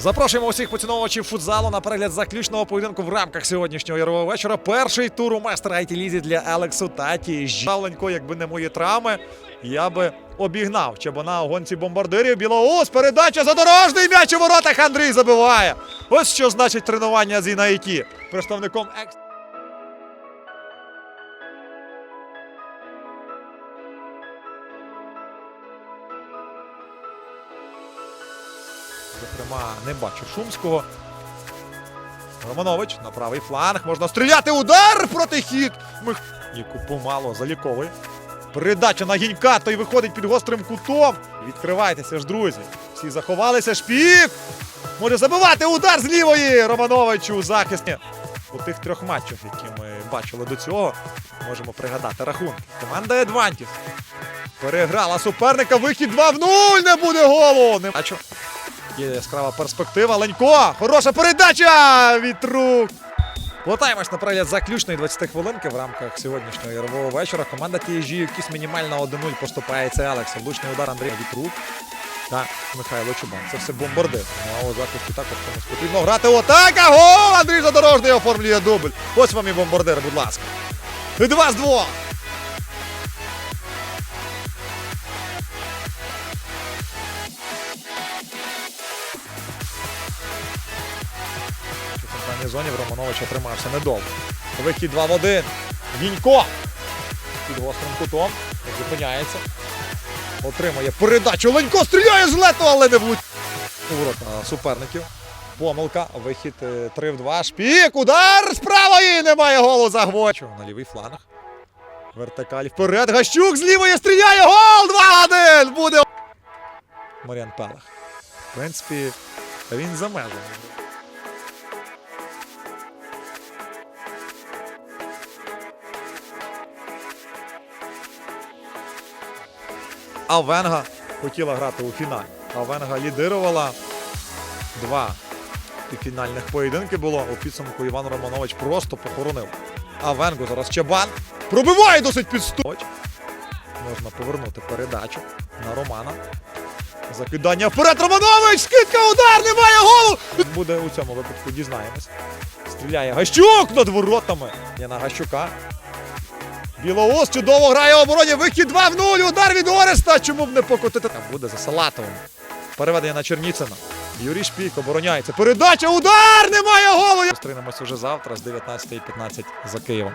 Запрошуємо усіх поціновувачів футзалу на перегляд заключного поєдинку в рамках сьогоднішнього ярового вечора. Перший тур у майстра it лізі для Алексу Таті. Жавленько, якби не мої травми, я би обігнав Чабана у гонці бомбардирів. Білоус, передача задорожний м'яч у воротах Андрій забиває. Ось що значить тренування з ІНАІТі. Представником екс. Зокрема, не бачу Шумського. Романович на правий фланг. Можна стріляти. Удар проти хід. Мих... Ніку помало заліковий. Передача на гінька, той виходить під гострим кутом. Відкривайтеся ж, друзі. Всі заховалися. Шпік. Може забивати удар з лівої. Романович у захисті. У тих трьох матчах, які ми бачили до цього, можемо пригадати рахунки. Команда Едвантіс переграла суперника. Вихід 2 в 0. Не буде голу. Не бачу. Є яскрава перспектива. Ленько! Хороша передача! Від рук! На перегляд заключної 20 хвилинки в рамках сьогоднішнього ярового вечора. Команда TSG якісь мінімально 1-0 поступається Алекса. Влучний удар Андрія Вітрук та Михайло Чубан. Це все бомбардир. Ну а у захисті також комусь потрібно грати. Отака! Гол! Андрій Задорожний оформлює дубль. Ось вам і бомбардир, будь ласка. Два з двох. У зоні в Романовича тримався недовго. Вихід 2 в 1. Гінько. Під гострим кутом. Зупиняється. Отримує передачу. Ленько стріляє з лету, але не влучає. У ворота суперників. Помилка. Вихід е, 3 в 2. Шпік. Удар з. Немає голу Загвочу. На лівий фланг. Вертикаль вперед. Гащук з лівої стріляє. Гол! 2-1. Буде. Маріан Пелех. В принципі, він за межами. А Венга хотіла грати у фіналі. А Венга лідирувала два півфінальних поєдинки було. У підсумку Іван Романович просто похоронив. А Венгу зараз Чабан пробиває досить підступ. Можна повернути передачу на Романа. Закидання вперед Романович! Скидка удар! Немає голу! Буде у цьому випадку, дізнаємось. Стріляє Гащук над воротами. Є на Гащука. Білоус чудово грає в обороні. Вихід 2 в 0. Удар від Ореста. Чому б не покотити? Там буде за Салатовим. Переведення на Черніцина. Юрій Шпік обороняється. Передача. Удар! Немає голу! Зустрінемось уже завтра з 19.15 за Києвом.